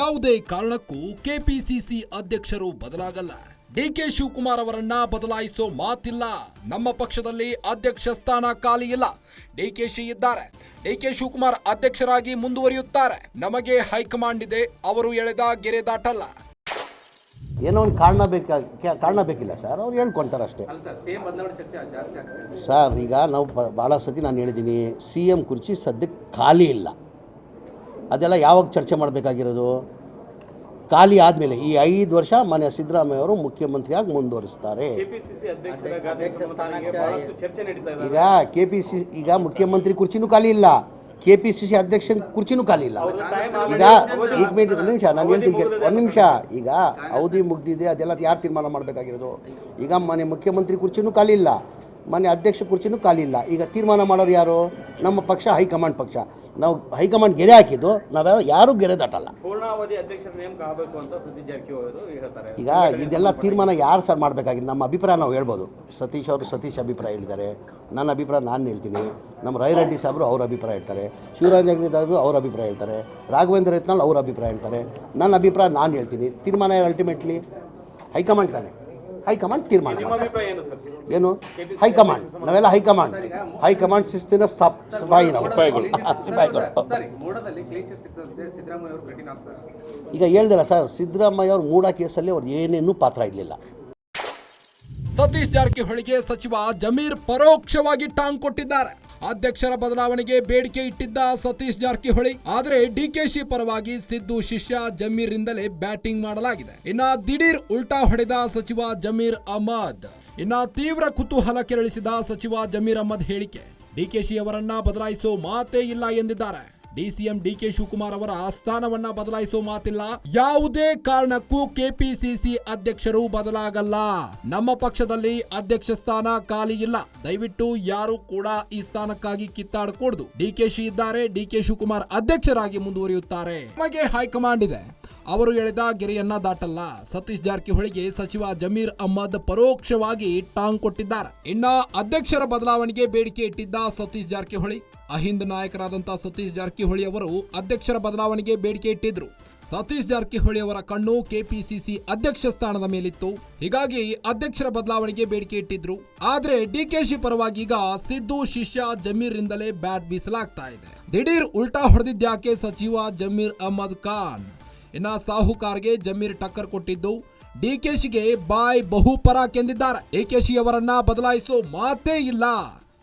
ಯಾವುದೇ ಕಾರಣಕ್ಕೂ ಕೆಪಿಸಿಸಿ ಅಧ್ಯಕ್ಷರು ಬದಲಾಗಲ್ಲ. ಡಿಕೆ ಶಿವಕುಮಾರ್ ಅವರನ್ನ ಬದಲಾಯಿಸೋ ಮಾತಿಲ್ಲ. ನಮ್ಮ ಪಕ್ಷದಲ್ಲಿ ಅಧ್ಯಕ್ಷ ಸ್ಥಾನ ಖಾಲಿ ಇಲ್ಲ. ಡಿಕೆಶಿ ಇದ್ದಾರೆ. ಡಿಕೆ ಶಿವಕುಮಾರ್ ಅಧ್ಯಕ್ಷರಾಗಿ ಮುಂದುವರಿಯುತ್ತಾರೆ. ನಮಗೆ ಹೈಕಮಾಂಡ್ ಇದೆ. ಅವರು ಎಳೆದ ಗೆರೆ ದಾಟಲ್ಲ. ಏನೋ ಒಂದು ಕಾರಣ ಬೇಕಾ ಕಾರಣ ಬೇಕಿಲ್ಲ ಸರ್. ಅವ್ರು ಹೇಳ್ಕೊಂತಾರೆ ಅಷ್ಟೇ. ಸರ್ ಈಗ ನಾವು ಭಾಳ ಸತಿ ನಾನು ಹೇಳಿದ್ದೀನಿ ಸಿ ಎಂ ಕುರ್ಚಿ ಸದ್ಯಕ್ಕೆ ಖಾಲಿ ಇಲ್ಲ. ಅದೆಲ್ಲ ಯಾವಾಗ ಚರ್ಚೆ ಮಾಡಬೇಕಾಗಿರೋದು? ಖಾಲಿ ಆದಮೇಲೆ ಈ ಐದು ವರ್ಷ ಮನೆ ಸಿದ್ದರಾಮಯ್ಯ ಅವರು ಮುಖ್ಯಮಂತ್ರಿಯಾಗಿ ಮುಂದುವರಿಸ್ತಾರೆ. ಕೆಪಿಸಿಸಿ ಅಧ್ಯಕ್ಷರ ಗಾದೆ ಸಂಬಂಧವಾಗಿ ಬಹಳಷ್ಟು ಚರ್ಚೆ ನಡೀತಾ ಇದೆ. ಈಗ ಕೆ ಪಿ ಸಿ ಈಗ ಮುಖ್ಯಮಂತ್ರಿ ಕುರ್ಚಿನೂ ಖಾಲಿ ಇಲ್ಲ. ಕೆ ಪಿ ಸಿ ಸಿ ಅಧ್ಯಕ್ಷನ ಕುರ್ಚಿನೂ ಖಾಲಿ ಇಲ್ಲ. ಈಗ ಈಗ ಮಿನಿಟ್ ಒಂದು ನಿಮಿಷ ನಾನು ಹೇಳ್ತೀನಿ ಒಂದು ನಿಮಿಷ. ಈಗ ಅವಧಿ ಮುಗ್ದಿದೆ ಅದೆಲ್ಲ ಯಾರು ತೀರ್ಮಾನ ಮಾಡಬೇಕಾಗಿರೋದು? ಈಗ ಮನೆ ಮುಖ್ಯಮಂತ್ರಿ ಕುರ್ಚಿನೂ ಖಾಲಿ ಇಲ್ಲ. ಮನೆ ಅಧ್ಯಕ್ಷ ಕುರ್ಚಿನೂ ಖಾಲಿ ಇಲ್ಲ. ಈಗ ತೀರ್ಮಾನ ಮಾಡೋರು ಯಾರು? ನಮ್ಮ ಪಕ್ಷ ಹೈಕಮಾಂಡ್ ಪಕ್ಷ. ನಾವು ಹೈಕಮಾಂಡ್ ಗೆರೆ ಹಾಕಿದ್ದು ನಾವ್ಯಾರು ಯಾರೂ ಗೆರೆ ದಾಟಲ್ಲ. ಈಗ ಇದೆಲ್ಲ ತೀರ್ಮಾನ ಯಾರು ಸರ್ ಮಾಡಬೇಕಾಗಿದೆ ನಮ್ಮ ಅಭಿಪ್ರಾಯ ನಾವು ಹೇಳ್ಬೋದು. ಸತೀಶ್ ಅವರು ಸತೀಶ್ ಅಭಿಪ್ರಾಯ ಹೇಳಿದ್ದಾರೆ. ನನ್ನ ಅಭಿಪ್ರಾಯ ನಾನು ಹೇಳ್ತೀನಿ. ನಮ್ಮ ರೈರೆಡ್ಡಿ ಸಾಬ್ರು ಅವ್ರ ಅಭಿಪ್ರಾಯ ಹೇಳ್ತಾರೆ. ಶಿವರಾಜ್ ಸಾಹೇಬರು ಅವ್ರ ಅಭಿಪ್ರಾಯ ಹೇಳ್ತಾರೆ. ರಾಘವೇಂದ್ರ ಯತ್ನಾಳ್ ಅವ್ರ ಅಭಿಪ್ರಾಯ ಹೇಳ್ತಾರೆ. ನನ್ನ ಅಭಿಪ್ರಾಯ ನಾನು ಹೇಳ್ತೀನಿ. ತೀರ್ಮಾನ ಅಲ್ಟಿಮೇಟ್ಲಿ ಹೈಕಮಾಂಡ್ ತಾನೆ. ಹೈಕಮಾಂಡ್ ತೀರ್ಮಾನ ಏನು ಹೈಕಮಾಂಡ್. ನಾವೆಲ್ಲ ಹೈಕಮಾಂಡ್. ಹೈಕಮಾಂಡ್ ಶಿಸ್ತಿನ ಸಿಪಾಯಿ ನಾವು ಈಗ ಹೇಳ್ದಲ್ಲ ಸರ್ ಸಿದ್ದರಾಮಯ್ಯ ಅವರು ಮೂಡ ಕೇಸಲ್ಲಿ ಅವ್ರು ಏನೇನೂ ಪಾತ್ರ ಇರಲಿಲ್ಲ. ಸತೀಶ್ ಜಾರಕಿಹೊಳಿಗೆ ಸಚಿವ ಜಮೀರ್ ಪರೋಕ್ಷವಾಗಿ ಟಾಂಗ್ ಕೊಟ್ಟಿದ್ದಾರೆ. ಅಧ್ಯಕ್ಷರ ಬದಲಾವಣೆಗೆ ಬೇಡಿಕೆ ಇಟ್ಟಿದ್ದ ಸತೀಶ್ ಜಾರಕಿಹೊಳಿ. ಆದರೆ ಡಿಕೆಶಿ ಪರವಾಗಿ ಸಿದ್ದು ಶಿಷ್ಯ ಜಮೀರ್ ರಿಂದಲೇ ಬ್ಯಾಟಿಂಗ್ ಮಾಡಲಾಗಿದೆ. ಇನ್ನ ದಿಢೀರ್ ಉಲ್ಟಾ ಹೊಡೆದ ಸಚಿವ ಜಮೀರ್ ಅಹಮದ್. ಇನ್ನ ತೀವ್ರ ಕುತೂಹಲ ಕೆರಳಿಸಿದ ಸಚಿವ ಜಮೀರ್ ಅಹಮದ್ ಹೇಳಿಕೆ. ಡಿಕೆಶಿ ಅವರನ್ನ ಬದಲಾಯಿಸೋ ಮಾತೇ ಇಲ್ಲ ಎಂದಿದ್ದಾರೆ. ಡಿಸಿಎಂ ಡಿಕೆ ಶಿವಕುಮಾರ್ ಅವರ ಆಸ್ಥಾನವನ್ನ ಬದಲಾಯಿಸೋ ಮಾತಿಲ್ಲ. ಯಾವುದೇ ಕಾರಣಕ್ಕೂ ಕೆಪಿಸಿಸಿ ಅಧ್ಯಕ್ಷರು ಬದಲಾಗಲ್ಲ. ನಮ್ಮ ಪಕ್ಷದಲ್ಲಿ ಅಧ್ಯಕ್ಷ ಸ್ಥಾನ ಖಾಲಿ ಇಲ್ಲ. ದಯವಿಟ್ಟು ಯಾರು ಕೂಡ ಈ ಸ್ಥಾನಕ್ಕಾಗಿ ಕಿತ್ತಾಡಕೂಡದು. ಡಿಕೆಶಿ ಇದ್ದಾರೆ ಡಿಕೆ ಶಿವಕುಮಾರ್ ಅಧ್ಯಕ್ಷರಾಗಿ ಮುಂದುವರಿಯುತ್ತಾರೆ. ನಮಗೆ ಹೈಕಮಾಂಡ್ ಇದೆ. ಅವರು ಎಳೆದ ಗೆರೆಯನ್ನ ದಾಟಲ್ಲ. ಸತೀಶ್ ಜಾರಕಿಹೊಳಿಗೆ ಸಚಿವ ಜಮೀರ್ ಅಹ್ಮದ್ ಪರೋಕ್ಷವಾಗಿ ಟಾಂಗ್ ಕೊಟ್ಟಿದ್ದಾರೆ. ಇನ್ನ ಅಧ್ಯಕ್ಷರ ಬದಲಾವಣೆಗೆ ಬೇಡಿಕೆ ಇಟ್ಟಿದ್ದ ಸತೀಶ್ ಜಾರಕಿಹೊಳಿ ಅಹಿಂದ್ ನಾಯಕರಾದಂಥ ಸತೀಶ್ ಜಾರಕಿಹೊಳಿ ಅವರು ಅಧ್ಯಕ್ಷರ ಬದಲಾವಣೆಗೆ ಬೇಡಿಕೆ ಇಟ್ಟಿದ್ರು. ಸತೀಶ್ ಜಾರಕಿಹೊಳಿ ಅವರ ಕಣ್ಣು ಕೆಪಿಸಿಸಿ ಅಧ್ಯಕ್ಷ ಸ್ಥಾನದ ಮೇಲಿತ್ತು. ಹೀಗಾಗಿ ಅಧ್ಯಕ್ಷರ ಬದಲಾವಣೆಗೆ ಬೇಡಿಕೆ ಇಟ್ಟಿದ್ರು. ಆದ್ರೆ ಡಿಕೆಶಿ ಪರವಾಗಿ ಈಗ ಸಿದ್ದು ಶಿಷ್ಯ ಜಮೀರ್ ರಿಂದಲೇ ಬ್ಯಾಟ್ ಬೀಸಲಾಗ್ತಾ ಇದೆ. ದಿಢೀರ್ ಉಲ್ಟಾ ಹೊಡೆದಿದ್ಯಾಕೆ ಸಚಿವ ಜಮೀರ್ ಅಹಮದ್ ಖಾನ್? ಇನ್ನ ಸಾಹುಕಾರ್ಗೆ ಜಮೀರ್ ಟಕ್ಕರ್ ಕೊಟ್ಟಿದ್ದು. ಡಿಕೆಶಿಗೆ ಬಾಯ್ ಬಹುಪರಾಕ್ ಎಂದಿದ್ದಾರೆ ಡಿಕೆಶಿ ಅವರನ್ನ ಬದಲಾಯಿಸೋ ಮಾತೇ ಇಲ್ಲ.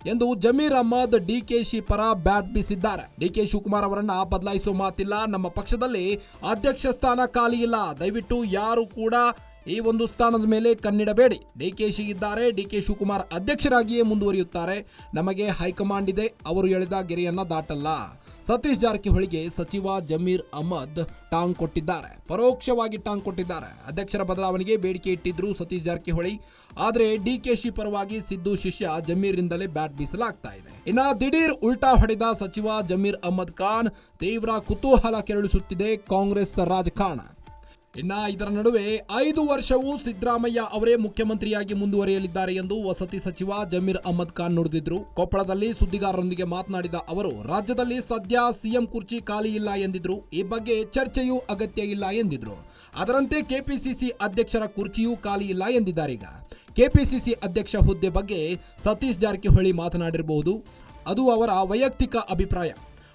ಎಂದು ಜಮೀರ್ ಅಹಮದ್ ಡಿಕೆಶಿ ಪರ ಬ್ಯಾಟ್ ಬೀಸಿದ್ದಾರೆ ಡಿಕೆ ಶಿವಕುಮಾರ್ ಅವರನ್ನ ಬದಲಾಯಿಸೋ ಮಾತಿಲ್ಲ. ನಮ್ಮ ಪಕ್ಷದಲ್ಲಿ ಅಧ್ಯಕ್ಷ ಸ್ಥಾನ ಖಾಲಿ ಇಲ್ಲ. ದಯವಿಟ್ಟು ಯಾರು ಕೂಡ ಈ ಒಂದು ಸ್ಥಾನದ ಮೇಲೆ ಕಣ್ಣಿಡಬೇಡಿ. ಡಿಕೆಶಿ ಇದ್ದಾರೆ. ಡಿಕೆ ಶಿವಕುಮಾರ್ ಅಧ್ಯಕ್ಷರಾಗಿಯೇ ಮುಂದುವರಿಯುತ್ತಾರೆ. ನಮಗೆ ಹೈಕಮಾಂಡ್ ಇದೆ. ಅವರು ಎಳೆದ ಗೆರೆಯನ್ನ ದಾಟಲ್ಲ. ಸತೀಶ್ ಜಾರಕಿಹೊಳಿಗೆ ಸಚಿವ ಜಮೀರ್ ಅಹಮದ್ ಟಾಂಗ್ ಕೊಟ್ಟಿದ್ದಾರೆ. ಪರೋಕ್ಷವಾಗಿ ಟಾಂಗ್ ಕೊಟ್ಟಿದ್ದಾರೆ. ಅಧ್ಯಕ್ಷರ ಬದಲಾವಣೆಗೆ ಬೇಡಿಕೆ ಇಟ್ಟಿದ್ರು ಸತೀಶ್ ಜಾರಕಿಹೊಳಿ. ಆದರೆ ಡಿ ಕೆ ಶಿ ಪರವಾಗಿ ಸಿದ್ದು ಶಿಷ್ಯ ಜಮೀರ್ನಿಂದಲೇ ಬ್ಯಾಟ್ ಬೀಸಲಾಗ್ತಾ ಇದೆ. ಇನ್ನ ದಿಢೀರ್ ಉಲ್ಟಾ ಹೊಡೆದ ಸಚಿವ ಜಮೀರ್ ಅಹಮದ್ ಖಾನ್ ತೀವ್ರ ಕುತೂಹಲ ಕೆರಳಿಸುತ್ತಿದೆ ಕಾಂಗ್ರೆಸ್ ರಾಜಕಾರಣ. ಇನ್ನ ಇದರ ನಡುವೆ ಐದು ವರ್ಷವೂ ಸಿದ್ದರಾಮಯ್ಯ ಅವರೇ ಮುಖ್ಯಮಂತ್ರಿಯಾಗಿ ಮುಂದುವರಿಯಲಿದ್ದಾರೆ ಎಂದು ವಸತಿ ಸಚಿವ ಜಮೀರ್ ಅಹಮದ್ ಖಾನ್ ನುಡಿದಿದ್ರು. ಕೊಪ್ಪಳದಲ್ಲಿ ಸುದ್ದಿಗಾರರೊಂದಿಗೆ ಮಾತನಾಡಿದ ಅವರು, ರಾಜ್ಯದಲ್ಲಿ ಸದ್ಯ ಸಿಎಂ ಕುರ್ಚಿ ಖಾಲಿ ಇಲ್ಲ ಎಂದಿದ್ರು. ಈ ಬಗ್ಗೆ ಚರ್ಚೆಯೂ ಅಗತ್ಯ ಇಲ್ಲ ಎಂದಿದ್ರು. ಅದರಂತೆ ಕೆಪಿಸಿಸಿ ಅಧ್ಯಕ್ಷರ ಕುರ್ಚಿಯೂ ಖಾಲಿ ಇಲ್ಲ ಎಂದಿದ್ದಾರೆ ಈಗ. ಕೆಪಿಸಿಸಿ ಅಧ್ಯಕ್ಷ ಹುದ್ದೆ ಬಗ್ಗೆ ಸತೀಶ್ ಜಾರಕಿಹೊಳಿ ಮಾತನಾಡಿರಬಹುದು. ಅದು ಅವರ ವೈಯಕ್ತಿಕ ಅಭಿಪ್ರಾಯ.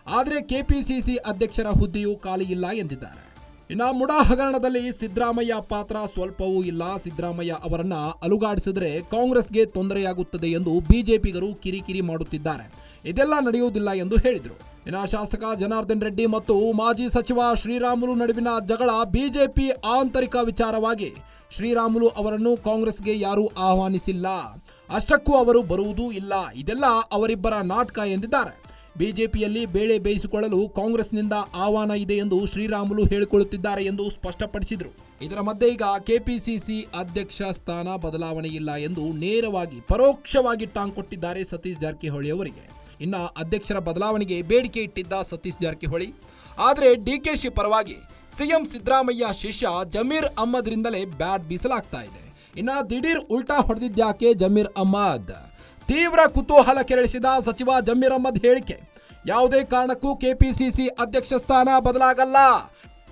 ಆದರೆ ಕೆಪಿಸಿಸಿ ಅಧ್ಯಕ್ಷರ ಹುದ್ದೆಯೂ ಖಾಲಿ ಇಲ್ಲ ಎಂದಿದ್ದಾರೆ. ಇನ್ನ ಮುಡಾ ಹಗರಣದಲ್ಲಿ ಸಿದ್ದರಾಮಯ್ಯ ಪಾತ್ರ ಸ್ವಲ್ಪವೂ ಇಲ್ಲ. ಸಿದ್ದರಾಮಯ್ಯ ಅವರನ್ನ ಅಲುಗಾಡಿಸಿದ್ರೆ ಕಾಂಗ್ರೆಸ್ಗೆ ತೊಂದರೆಯಾಗುತ್ತದೆ ಎಂದು ಬಿಜೆಪಿಗರು ಕಿರಿಕಿರಿ ಮಾಡುತ್ತಿದ್ದಾರೆ. ಇದೆಲ್ಲ ನಡೆಯುವುದಿಲ್ಲ ಎಂದು ಹೇಳಿದರು. ಇನ್ನು ಶಾಸಕ ಜನಾರ್ದನ್ ರೆಡ್ಡಿ ಮತ್ತು ಮಾಜಿ ಸಚಿವ ಶ್ರೀರಾಮುಲು ನಡುವಿನ ಜಗಳ ಬಿಜೆಪಿ ಆಂತರಿಕ ವಿಚಾರವಾಗಿ ಶ್ರೀರಾಮುಲು ಅವರನ್ನು ಕಾಂಗ್ರೆಸ್ಗೆ ಯಾರೂ ಆಹ್ವಾನಿಸಿಲ್ಲ. ಅಷ್ಟಕ್ಕೂ ಅವರು ಬರುವುದೂ ಇಲ್ಲ. ಇದೆಲ್ಲ ಅವರಿಬ್ಬರ ನಾಟಕ ಎಂದಿದ್ದಾರೆ. ಬಿಜೆಪಿಯಲ್ಲಿ ಬೇಳೆ ಬೇಯಿಸಿಕೊಳ್ಳಲು ಕಾಂಗ್ರೆಸ್ನಿಂದ ಆಹ್ವಾನ ಇದೆ ಎಂದು ಶ್ರೀರಾಮುಲು ಹೇಳಿಕೊಳ್ಳುತ್ತಿದ್ದಾರೆ ಎಂದು ಸ್ಪಷ್ಟಪಡಿಸಿದರು. ಇದರ ಮಧ್ಯೆ ಈಗ ಕೆಪಿಸಿಸಿ ಅಧ್ಯಕ್ಷ ಸ್ಥಾನ ಬದಲಾವಣೆ ಇಲ್ಲ ಎಂದು ನೇರವಾಗಿ ಪರೋಕ್ಷವಾಗಿ ಟಾಂಗ್ ಕೊಟ್ಟಿದ್ದಾರೆ ಸತೀಶ್ ಜಾರಕಿಹೊಳಿ ಅವರಿಗೆ. ಇನ್ನು ಅಧ್ಯಕ್ಷರ ಬದಲಾವಣೆಗೆ ಬೇಡಿಕೆ ಇಟ್ಟಿದ್ದ ಸತೀಶ್ ಜಾರಕಿಹೊಳಿ. ಆದರೆ ಡಿಕೆಶಿ ಪರವಾಗಿ ಸಿಎಂ ಸಿದ್ದರಾಮಯ್ಯ ಶಿಷ್ಯ ಜಮೀರ್ ಅಹ್ಮದ್ರಿಂದಲೇ ಬ್ಯಾಟ್ ಬೀಸಲಾಗ್ತಾ ಇದೆ. ಇನ್ನು ದಿಢೀರ್ ಉಲ್ಟಾ ಹೊಡೆದಿದ್ದ್ಯಾಕೆ ಜಮೀರ್ ಅಹ್ಮದ್? ತೀವ್ರ ಕುತೂಹಲ ಕೆರಳಿಸಿದ ಸಚಿವ ಜಮೀರ್ ಅಹಮದ್ ಹೇಳಿಕೆ, ಯಾವುದೇ ಕಾರಣಕ್ಕೂ ಕೆಪಿಸಿಸಿ ಅಧ್ಯಕ್ಷ ಸ್ಥಾನ ಬದಲಾಗಲ್ಲ.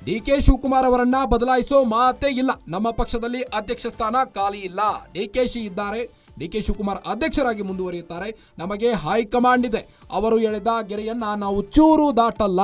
ಡಿ ಕೆ ಶಿವಕುಮಾರ್ ಅವರನ್ನ ಬದಲಾಯಿಸೋ ಮಾತೇ ಇಲ್ಲ. ನಮ್ಮ ಪಕ್ಷದಲ್ಲಿ ಅಧ್ಯಕ್ಷ ಸ್ಥಾನ ಖಾಲಿ ಇಲ್ಲ. ಡಿ ಕೆ ಶಿ ಇದ್ದಾರೆ. ಡಿ ಕೆ ಶಿವಕುಮಾರ್ ಅಧ್ಯಕ್ಷರಾಗಿ ಮುಂದುವರಿಯುತ್ತಾರೆ. ನಮಗೆ ಹೈಕಮಾಂಡ್ ಇದೆ. ಅವರು ಎಳೆದ ಗೆರೆಯನ್ನ ನಾವು ಚೂರು ದಾಟಲ್ಲ.